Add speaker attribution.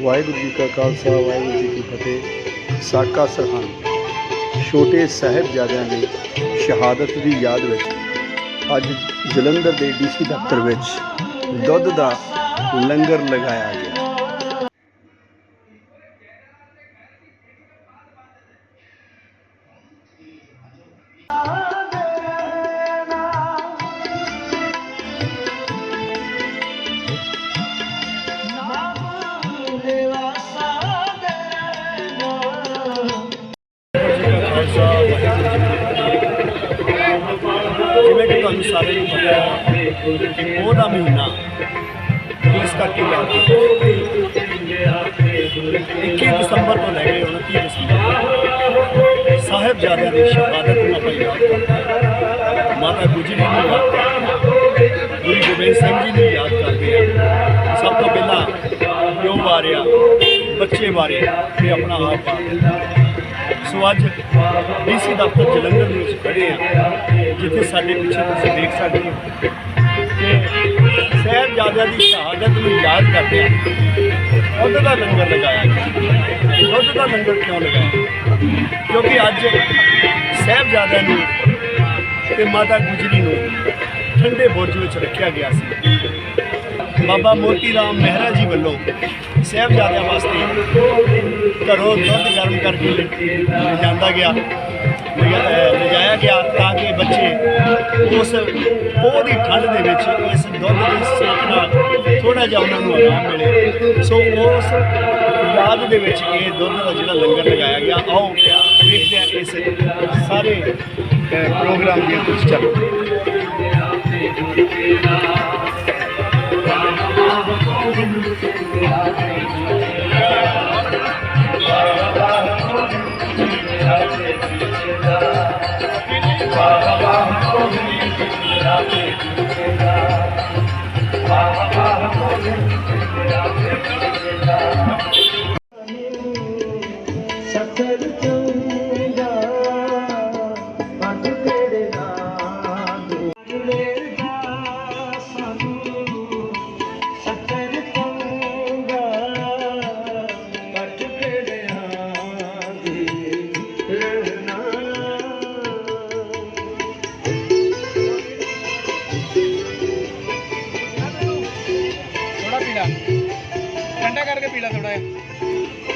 Speaker 1: ਵਾਹਿਗੁਰੂ ਜੀ ਕਾ ਖਾਲਸਾ, ਵਾਹਿਗੁਰੂ ਜੀ ਕੀ ਫਤਿਹ। ਸਾਕਾ ਸਰਹੰਦ ਛੋਟੇ ਸਾਹਿਬਜ਼ਾਦਿਆਂ ਦੀ ਸ਼ਹਾਦਤ ਦੀ ਯਾਦ ਵਿੱਚ ਅੱਜ ਜਲੰਧਰ ਦੇ ਡੀਸੀ ਦਫ਼ਤਰ ਵਿੱਚ ਦੁੱਧ ਦਾ ਲੰਗਰ ਲਗਾਇਆ ਗਿਆ।
Speaker 2: ਜਿਵੇਂ ਕਿ ਤੁਹਾਨੂੰ ਨੂੰ ਪਤਾ ਹੈ ਕਿ ਪੋਹ ਦਾ ਮਹੀਨਾ ਇਸ ਕਰਕੇ ਲੱਗਦਾ 21 ਦਸੰਬਰ ਤੋਂ ਲੈ ਕੇ 29 ਦਸੰਬਰ ਸਾਹਿਬਜ਼ਾਦਿਆਂ ਦੀ ਸ਼ਹਾਦਤ ਨੂੰ ਆਪਾਂ ਯਾਦ ਕਰਦੇ ਹਾਂ। ਮਾਤਾ ਗੁਜਰੀ ਨੂੰ ਯਾਦ ਕਰਦੇ ਹਾਂ। ਗੁਰੂ ਗੋਬਿੰਦ ਸਿੰਘ ਜੀ ਨੂੰ ਯਾਦ ਕਰਦੇ ਹਾਂ। ਸਭ ਤੋਂ ਪਹਿਲਾਂ ਪਿਓ ਬਾਰਿਆ ਬੱਚੇ ਬਾਰੇ ਤੇ ਆਪਣਾ ਆਪ ਬਾਰੇ ਸੋ ਅੱਜ ਡੀਸੀ ਦਫ਼ਤਰ ਜਲੰਧਰ ਦੇ ਵਿੱਚ ਖੜੇ ਆ ਜਿੱਥੇ ਸਾਡੇ ਪਿੱਛੇ ਤੁਸੀਂ ਦੇਖ ਸਕਦੇ ਹੋ ਕਿ ਸਾਹਿਬਜ਼ਾਦਿਆਂ ਦੀ ਸ਼ਹਾਦਤ ਨੂੰ ਯਾਦ ਕਰਦੇ ਆ ਦੁੱਧ ਦਾ ਲੰਗਰ ਲਗਾਇਆ ਗਿਆ। ਦੁੱਧ ਦਾ ਲੰਗਰ ਕਿਉਂ ਲਗਾਇਆ? ਕਿਉਂਕਿ ਅੱਜ ਸਾਹਿਬਜ਼ਾਦਿਆਂ ਨੂੰ ਤੇ ਮਾਤਾ ਗੁਜਰੀ ਨੂੰ ਠੰਡੇ ਬੁਰਜ ਵਿੱਚ ਰੱਖਿਆ ਗਿਆ ਸੀ। ਬਾਬਾ ਮੋਤੀ ਰਾਮ ਮਹਿਰਾ ਜੀ ਵੱਲੋਂ ਸਾਹਿਬਜ਼ਾਦਿਆਂ ਵਾਸਤੇ ਘਰੋਂ ਦੁੱਧ ਗਰਮ ਕਰਕੇ ਲਿਜਾਂਦਾ ਗਿਆ, ਲਿਜਾ- ਲਿਜਾਇਆ ਗਿਆ ਤਾਂ ਕਿ ਬੱਚੇ ਉਸ ਪੋਹ ਦੀ ਠੰਡ ਦੇ ਵਿੱਚ ਇਸ ਦੁੱਧ ਦੀ ਸੇਕ ਨਾਲ ਥੋੜਾ ਜਿਹਾ ਉਹਨਾਂ ਨੂੰ ਆਰਾਮ ਮਿਲੇ। ਸੋ ਉਸ ਯਾਦ ਦੇ ਵਿੱਚ ਇਹ ਦੁੱਧ ਦਾ ਜਿਹੜਾ ਲੰਗਰ ਲਗਾਇਆ ਗਿਆ, ਆਓ ਦੇਖਦੇ ਹਾਂ ਇਸ ਸਾਰੇ ਪ੍ਰੋਗਰਾਮ ਦੇ ਵਿੱਚ ਚੱਲ।
Speaker 3: ਥੋੜਾ ਪੀਲਾ। ਠੰਡਾ ਕਰਕੇ ਪੀਲਾ ਥੋੜਾ ਜਿਹਾ।